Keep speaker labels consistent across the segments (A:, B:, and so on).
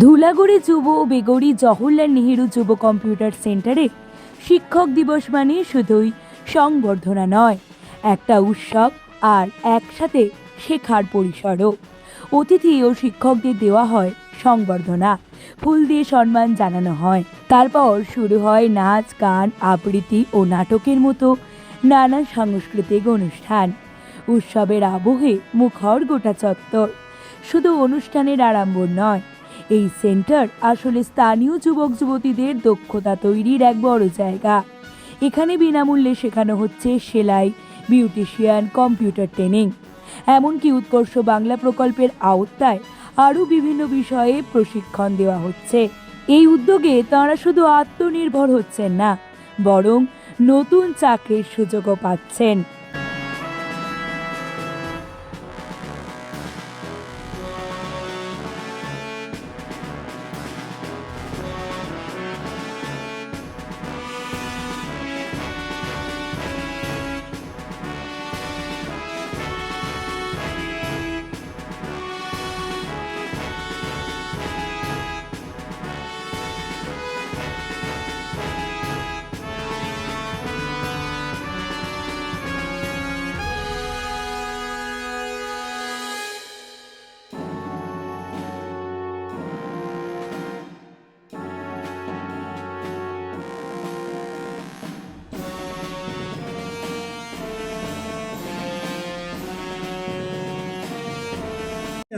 A: ধুলাগড়ি যুব ও বেগড়ি জওহরলাল নেহেরু যুব কম্পিউটার সেন্টারে শিক্ষক দিবস মানে শুধুই সংবর্ধনা নয়, একটা উৎসব আর একসাথে শেখার পরিসরও। অতিথি ও শিক্ষকদের দেওয়া হয় সংবর্ধনা, ফুল দিয়ে সম্মান জানানো হয়। তারপর শুরু হয় নাচ, গান, আবৃত্তি ও নাটকের মতো নানা সাংস্কৃতিক অনুষ্ঠান। উৎসবের আবহে মুখর গোটা চত্বর। শুধু অনুষ্ঠানের আড়ম্বর নয় এই সেন্টার আসলে স্থানীয় যুবক যুবতীদের দক্ষতা তৈরির এক বড় জায়গা। এখানে বিনামূল্যে শেখানো হচ্ছে সেলাই, বিউটিশিয়ান, কম্পিউটার ট্রেনিং। এমনকি উৎকর্ষ বাংলা প্রকল্পের আওতায় আরও বিভিন্ন বিষয়ে প্রশিক্ষণ দেওয়া হচ্ছে। এই উদ্যোগে তাঁরা শুধু আত্মনির্ভর হচ্ছেন না, বরং নতুন চাকরির সুযোগও পাচ্ছেন।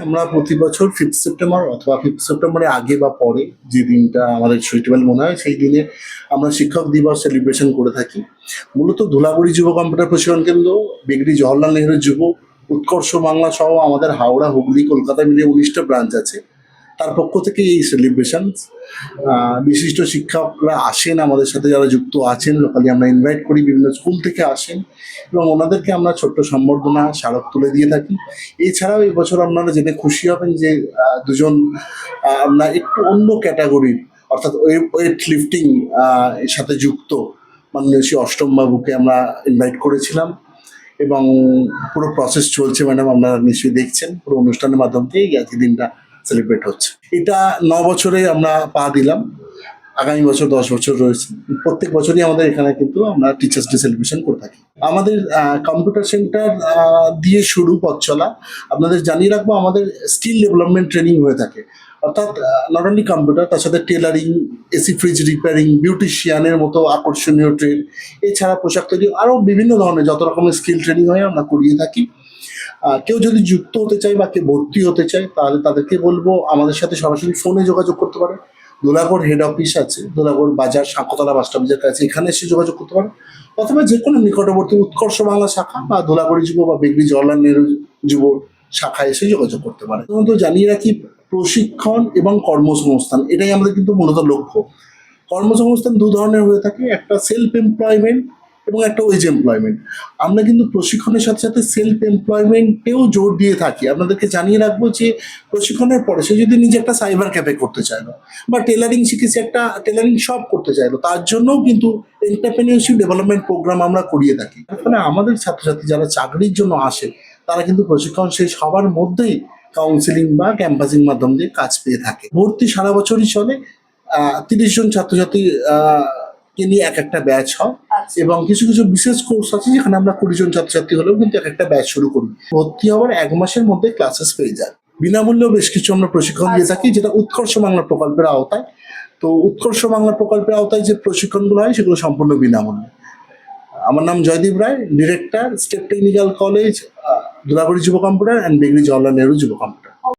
B: আমরা প্রতি বছর ফিফথ সেপ্টেম্বর অথবা ফিফথ সেপ্টেম্বরের আগে বা পরে যে দিনটা আমাদের সুইটেবল মনে হয়, সেই দিনে আমরা শিক্ষক দিবস সেলিব্রেশন করে থাকি। মূলত ধুলাগুড়ি যুব কম্পিউটার প্রশিক্ষণ কেন্দ্র, বেগড়ি জওয়াহরলাল নেহরু যুব উৎকর্ষ বাংলা সহ আমাদের হাওড়া, হুগলি, কলকাতা মিলিয়ে উনিশটা ব্রাঞ্চ আছে। তার পক্ষ থেকে এই সেলিব্রেশন বিশিষ্ট শিক্ষকরা আসেন আমাদের সাথে, যারা যুক্ত আছেন লোকালি আমরা ইনভাইট করি, বিভিন্ন স্কুল থেকে আসেন এবং ওনাদেরকে আমরা ছোট্ট সম্বর্ধনা, স্মারক তুলে দিয়ে থাকি। এছাড়াও এবছর আপনারা জেনে খুশি হবেন যে দুজন আমরা একটু অন্য ক্যাটাগরির অর্থাৎ ওয়েট লিফটিং এর সাথে যুক্ত মাননীয় শ্রী অষ্টম বাবুকে আমরা ইনভাইট করেছিলাম এবং পুরো প্রসেস চলছে ম্যাডাম আপনারা নিশ্চয়ই দেখছেন। পুরো অনুষ্ঠানের মাধ্যম দিয়ে এই আজকের দিনটা সেলিব্রেট হচ্ছে। এটা ন বছরে আমরা পা দিলাম। আগামী বছর দশ বছর রয়েছে। প্রত্যেক বছরই আমাদের এখানে কিন্তু আমরা টিচার্স ডে সেলিব্রেশন করে থাকি। আমাদের কম্পিউটার সেন্টার দিয়ে শুরু পথ চলা, আপনাদের জানিয়ে রাখব, আমাদের স্কিল ডেভেলপমেন্ট ট্রেনিং হয়ে থাকে। অর্থাৎ নট অনলি কম্পিউটার তার সাথে টেলারিং এসি ফ্রিজ রিপেয়ারিং বিউটিশিয়ানের মতো আকর্ষণীয় ট্রেড এছাড়া পোশাক তৈরি, আরও বিভিন্ন ধরনের যত রকমের স্কিল ট্রেনিং হয় আমরা করিয়ে থাকি। কেউ যদি যুক্ত হতে চায় বা কেউ ভর্তি হতে চায়, তাহলে তাদেরকে বলব, আমাদের সাথে সরাসরি ফোনে যোগাযোগ করতে পারে। দোলাগড় হেড অফিস আছে, দোলাগড় বাজার সাঁকতলা বাস স্টপেজের কাছে এখানে এসে যোগাযোগ করতে পারে। অথবা যে কোনো নিকটবর্তী উৎকর্ষ বাংলা শাখা বা দোলাগড়ি যুব বা বেগড়ি জওয়াহরলাল নেহরু যুব শাখায় এসে যোগাযোগ করতে পারে। প্রথমত জানিয়ে রাখি, প্রশিক্ষণ এবং কর্মসংস্থান, এটাই আমাদের কিন্তু মূলত লক্ষ্য। কর্মসংস্থান দু ধরনের হয়ে থাকে, একটা সেলফ এমপ্লয়মেন্ট এবং একটা ওয়েজ এমপ্লয়মেন্ট আমরা কিন্তু প্রশিক্ষণের সাথে সাথে সেলফ এমপ্লয়মেন্টেও জোর দিয়ে থাকি। আপনাদেরকে জানিয়ে রাখব যে প্রশিক্ষণের পরে সে যদি নিজে একটা সাইবার ক্যাফে করতে চাইলো বা টেলারিং শিখেছে একটা টেলারিং শপ করতে চাইলো, তার জন্যও কিন্তু এন্টারপ্রেনিয়রশিপ ডেভেলপমেন্ট প্রোগ্রাম আমরা করিয়ে থাকি। ফলে আমাদের ছাত্রছাত্রী যারা চাকরির জন্য আসে, তারা কিন্তু প্রশিক্ষণ সেই সবার মধ্যেই কাউন্সিলিং বা ক্যাম্পাসিং মাধ্যম দিয়ে কাজ পেয়ে থাকে। ভর্তি সারা বছরই চলে। তিরিশ জন ছাত্রছাত্রী কে নিয়ে এক একটা ব্যাচ হয়। এবং কিছু কিছু বিশেষ কোর্স আছে যেখানে আমরা কুড়ি জন ছাত্রছাত্রী হলেও কিন্তু এক একটা ব্যাচ শুরু করি। ভর্তি হওয়ার এক মাসের মধ্যে ক্লাসেস পেয়ে যায়। বিনামূল্যেও বেশ কিছু আমরা প্রশিক্ষণ দিয়ে থাকি যেটা উৎকর্ষ বাংলা প্রকল্পের আওতায়। তো উৎকর্ষ বাংলা প্রকল্পের আওতায় যে প্রশিক্ষণগুলো হয় সেগুলো সম্পূর্ণ বিনামূল্যে। আমার নাম Joydeep Roy director state technical college Dulagarh যুব কম্পিউটার অ্যান্ড বেগড়ি জওয়াহরলাল নেহরু যুব কম্পিউটার